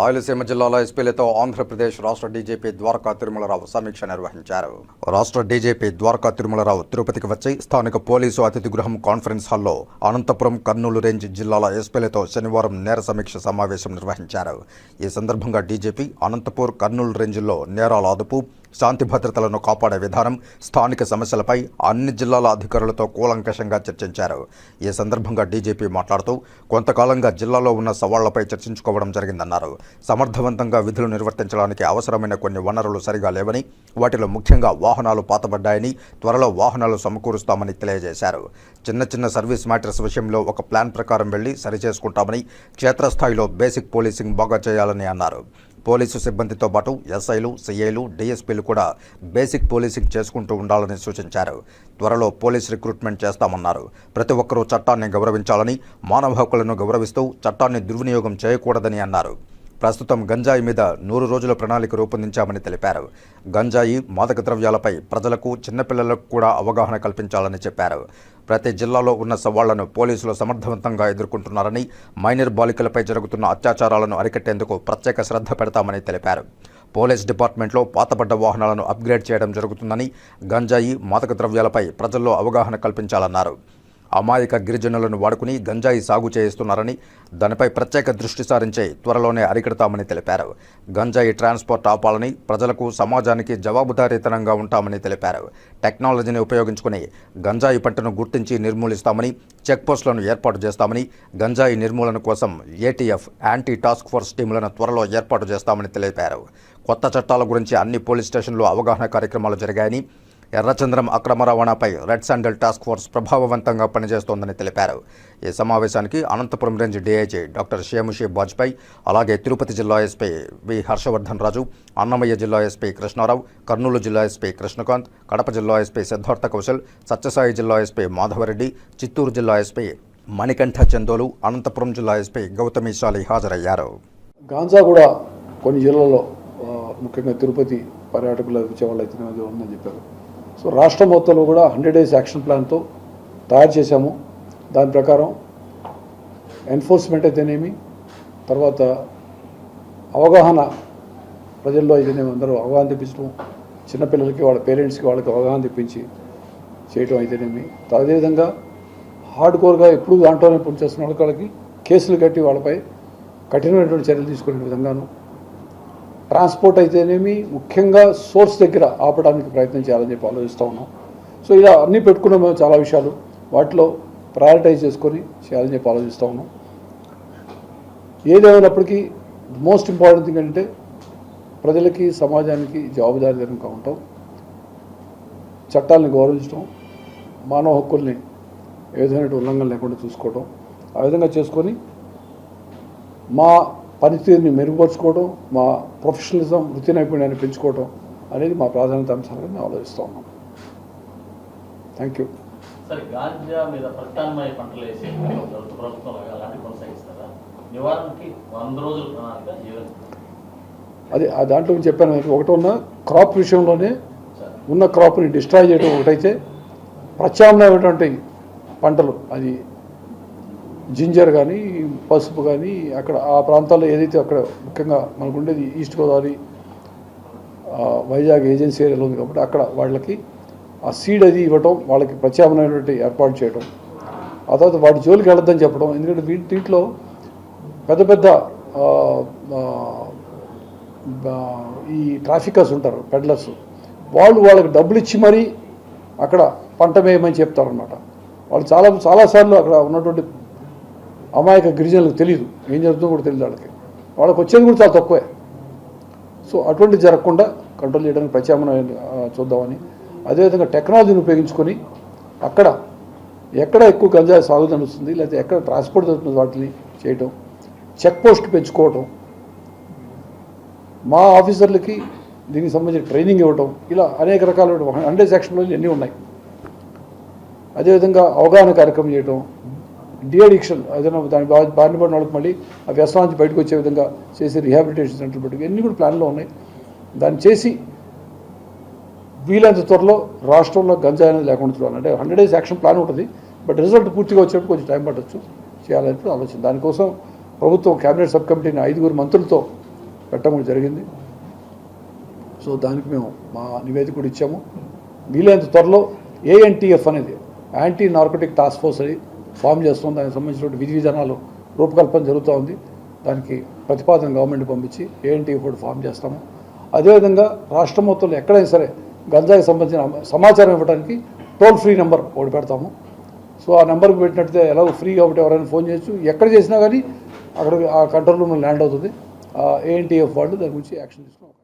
రాయలసీమ జిల్లాలో ఎస్పీలతో ఆంధ్రప్రదేశ్ రాష్ట్ర డీజీపీ ద్వారకా తిరుమలరావు సమీక్ష నిర్వహించారు. రాష్ట్ర డీజీపీ ద్వారకా తిరుమలరావు తిరుపతికి వచ్చి స్థానిక పోలీసు అతిథి గృహం కాన్ఫరెన్స్ హాల్లో అనంతపురం కర్నూలు రేంజ్ జిల్లాల ఎస్పీలతో శనివారం నేర సమీక్ష సమావేశం నిర్వహించారు. ఈ సందర్భంగా డీజీపీ అనంతపూర్ కర్నూలు రేంజ్లో నేరాల అదుపు శాంతి భద్రతలను కాపాడే విధానం స్థానిక సమస్యలపై అన్ని జిల్లాల అధికారులతో కూలంకషంగా చర్చించారు. ఈ సందర్భంగా డీజీపీ మాట్లాడుతూ కొంతకాలంగా జిల్లాలో ఉన్న సవాళ్ళపై చర్చించుకోవడం జరిగిందన్నారు. సమర్థవంతంగా విధులు నిర్వర్తించడానికి అవసరమైన కొన్ని వనరులు సరిగా లేవని వాటిలో ముఖ్యంగా వాహనాలు పాతబడ్డాయని త్వరలో వాహనాలు సమకూరుస్తామని తెలియజేశారు. చిన్న చిన్న సర్వీస్ మ్యాటర్స్ విషయంలో ఒక ప్లాన్ ప్రకారం వెళ్ళి సరిచేసుకుంటామని క్షేత్రస్థాయిలో బేసిక్ పోలీసింగ్ బాగా చేయాలని అన్నారు. పోలీసు సిబ్బందితో పాటు ఎస్ఐలు సిఐలు డిఎస్పీలు కూడా బేసిక్ పోలీసింగ్ చేసుకుంటూ ఉండాలని సూచించారు. త్వరలో పోలీస్ రిక్రూట్మెంట్ చేస్తామన్నారు. ప్రతి ఒక్కరూ చట్టాన్ని గౌరవించాలని మానవ హక్కులను గౌరవిస్తూ చట్టాన్ని దుర్వినియోగం చేయకూడదని అన్నారు. ప్రస్తుతం గంజాయి మీద నూరు రోజుల ప్రణాళిక రూపొందించామని తెలిపారు. గంజాయి మాదక ద్రవ్యాలపై ప్రజలకు చిన్నపిల్లలకు కూడా అవగాహన కల్పించాలని చెప్పారు. ప్రతి జిల్లాలో ఉన్న సవాళ్ళను పోలీసులు సమర్థవంతంగా ఎదుర్కొంటున్నారని మైనర్ బాలికలపై జరుగుతున్న అత్యాచారాలను అరికట్టేందుకు ప్రత్యేక శ్రద్ధ పెడతామని తెలిపారు. పోలీస్ డిపార్ట్మెంట్లో పాతబడ్డ వాహనాలను అప్గ్రేడ్ చేయడం జరుగుతుందని గంజాయి మాదక ద్రవ్యాలపై ప్రజల్లో అవగాహన కల్పించాలన్నారు. అమాయక గిరిజనులను వాడుకుని గంజాయి సాగు చేయిస్తున్నారని దానిపై ప్రత్యేక దృష్టి సారించే త్వరలోనే అరికడతామని తెలిపారు. గంజాయి ట్రాన్స్పోర్ట్ ఆపాలని ప్రజలకు సమాజానికి జవాబుదారీతనంగా ఉంటామని తెలిపారు. టెక్నాలజీని ఉపయోగించుకుని గంజాయి పంటను గుర్తించి నిర్మూలిస్తామని చెక్పోస్టులను ఏర్పాటు చేస్తామని గంజాయి నిర్మూలన కోసం ఏటీఎఫ్ యాంటీ టాస్క్ ఫోర్స్ టీములను త్వరలో ఏర్పాటు చేస్తామని తెలిపారు. కొత్త చట్టాల గురించి అన్ని పోలీస్ స్టేషన్లో అవగాహన కార్యక్రమాలు జరిగాయని ఎర్రచంద్రం అక్రమ రవాణాపై రెడ్ శాండల్ టాస్క్ ఫోర్స్ ప్రభావవంతంగా పనిచేస్తోందని తెలిపారు. ఈ సమావేశానికి Anantapur range DIG doctor Shemushi Bajpai అలాగే తిరుపతి జిల్లా ఎస్పీ వి హర్షవర్ధన్ రాజు అన్నమయ్య జిల్లా ఎస్పీ కృష్ణారావు కర్నూలు జిల్లా ఎస్పీ కృష్ణకాంత్ కడప జిల్లా ఎస్పీ సిద్ధార్థ కౌశల్ సత్యసాయి జిల్లా ఎస్పీ మాధవరెడ్డి చిత్తూరు జిల్లా ఎస్పీ మణికంఠ చందోలు అనంతపురం జిల్లా ఎస్పీ గౌతమి శాలి హాజరయ్యారు. గాంజా కూడా కొన్ని జిల్లాల్లో ముఖ్యంగా తిరుపతి పర్యాటకులు వచ్చే వాళ్ళు అయితే ఉందని చెప్పారు. సో రాష్ట్ర మొత్తంలో కూడా హండ్రెడ్ డేస్ యాక్షన్ ప్లాన్తో తయారు చేశాము. దాని ప్రకారం ఎన్ఫోర్స్మెంట్ అయితేనేమి తర్వాత అవగాహన ప్రజల్లో అయితేనేమి అందరూ అవగాహన తెప్పించడం చిన్నపిల్లలకి వాళ్ళ పేరెంట్స్కి వాళ్ళకి అవగాహన తెప్పించి చేయటం అయితేనేమి. అదేవిధంగా హార్డ్ కోర్గా ఎప్పుడు దాంట్లోనే పనిచేస్తున్న వాళ్ళకి కేసులు కట్టి వాళ్ళపై కఠినమైనటువంటి చర్యలు తీసుకునే విధంగాను ట్రాన్స్పోర్ట్ అయితేనేమి ముఖ్యంగా సోర్స్ దగ్గర ఆపడానికి ప్రయత్నం చేయాలని చెప్పి ఆలోచిస్తూ ఉన్నాం. సో ఇలా అన్నీ పెట్టుకున్నాం మేము చాలా విషయాలు. వాటిలో ప్రయారిటైజ్ చేసుకొని చేయాలని చెప్పి ఆలోచిస్తూ ఉన్నాం. ఏదేమైనప్పటికీ మోస్ట్ ఇంపార్టెంట్ థింగ్ అంటే ప్రజలకి సమాజానికి జవాబుదారీతనంగా ఉంటాం చట్టాలను గౌరవించడం మానవ హక్కుల్ని ఏ విధమైన ఉల్లంఘన లేకుండా చూసుకోవడం ఆ విధంగా చేసుకొని మా పనితీరుని మెరుగుపరుచుకోవడం మా ప్రొఫెషనలిజం వృత్తి నైపుణ్యాన్ని పెంచుకోవడం అనేది మా ప్రాధాన్యత అంశాలుగా మేము ఆలోచిస్తూ ఉన్నాం. Thank you? అది ఆ దాంట్లో చెప్పాను ఒకటి ఉన్న క్రాప్ విషయంలోనే ఉన్న క్రాప్ని డిస్ట్రాయ్ చేయడం ఒకటైతే ప్రత్యామ్నాయమైనటువంటి పంటలు అది జింజర్ కానీ పసుపు కానీ అక్కడ ఆ ప్రాంతాల్లో ఏదైతే అక్కడ ముఖ్యంగా మనకు ఉండేది ఈస్ట్ గోదావరి వైజాగ్ ఏజెన్సీ ఏరియాలో ఉంది కాబట్టి అక్కడ వాళ్ళకి ఆ సీడ్ అది ఇవ్వటం వాళ్ళకి ప్రత్యామ్నాయమైనటువంటి ఏర్పాటు చేయడం ఆ తర్వాత వాటి జోలికి వెళ్ళొద్దని చెప్పడం. ఎందుకంటే వీటి దీంట్లో పెద్ద పెద్ద ఈ ట్రాఫికర్స్ ఉంటారు పెడ్లర్స్. వాళ్ళు వాళ్ళకి డబ్బులు ఇచ్చి మరీ అక్కడ పంట వేయమని చెప్తారనమాట వాళ్ళు చాలా చాలాసార్లు అక్కడ ఉన్నటువంటి అమాయక గిరిజనులకు తెలియదు ఏం జరుగుతుందో కూడా తెలియదు వాళ్ళకి. వాళ్ళకి వచ్చేది కూడా చాలా తక్కువే. సో అటువంటి జరగకుండా కంట్రోల్ చేయడానికి ప్రత్యామ్నాయం చూద్దామని. అదేవిధంగా టెక్నాలజీని ఉపయోగించుకొని అక్కడ ఎక్కడ ఎక్కువ గంజాయి సాగు జరుగుతుంది లేకపోతే ఎక్కడ ట్రాన్స్పోర్ట్ జరుగుతుంది వాటిని చేయటం చెక్ పోస్ట్ పెంచుకోవటం మా ఆఫీసర్లకి దీనికి సంబంధించిన ట్రైనింగ్ ఇవ్వటం ఇలా అనేక రకాల హండ్రెడ్ సెక్షన్లో ఎన్ని ఉన్నాయి. అదేవిధంగా అవగాహన కార్యక్రమం చేయటం డిఎడిక్షన్ ఏదైనా దాని బారిన పడిన వాళ్ళకి మళ్ళీ ఆ వ్యసనం నుంచి బయటకు వచ్చే విధంగా చేసే రిహాబిలిటేషన్ సెంటర్ పెట్టుకు ఇవన్నీ కూడా ప్లాన్లో ఉన్నాయి. దాన్ని చేసి వీలైనంత త్వరలో రాష్ట్రంలో గంజాయి అనేది లేకుండా చూడాలి. అంటే హండ్రెడ్ డేస్ యాక్షన్ ప్లాన్ ఉంటుంది బట్ రిజల్ట్ పూర్తిగా వచ్చేటప్పుడు కొంచెం టైం పట్టచ్చు చేయాలని ఆలోచన. దానికోసం ప్రభుత్వం కేబినెట్ సబ్ కమిటీని ఐదుగురు మంత్రులతో పెట్టడం జరిగింది. సో దానికి మేము మా నివేదిక కూడా ఇచ్చాము. వీలైనంత త్వరలో ఏఎన్టీఎఫ్ అనేది యాంటీ నార్కోటిక్ టాస్క్ ఫోర్స్ అని ఫామ్ చేస్తుంది దానికి సంబంధించినటువంటి విధి విధానాలు రూపకల్పన జరుగుతూ ఉంది. దానికి ప్రతిపాదన గవర్నమెంట్ పంపించి ఏఎన్టీఎఫ్ కూడా ఫామ్ చేస్తాము. అదేవిధంగా రాష్ట్ర మొత్తంలో ఎక్కడైనా సరే గంజాయికి సంబంధించిన సమాచారం ఇవ్వడానికి టోల్ ఫ్రీ నెంబర్ ఒకటి పెడతాము. సో ఆ నెంబర్కి పెట్టినట్టే ఎలాగో ఫ్రీ కాబట్టి ఎవరైనా ఫోన్ చేయొచ్చు. ఎక్కడ చేసినా కానీ అక్కడ ఆ కంట్రోల్ రూమ్ ల్యాండ్ అవుతుంది. ఏఎన్టీఎఫ్ వాళ్ళు దాని గురించి యాక్షన్ తీసుకున్నాం.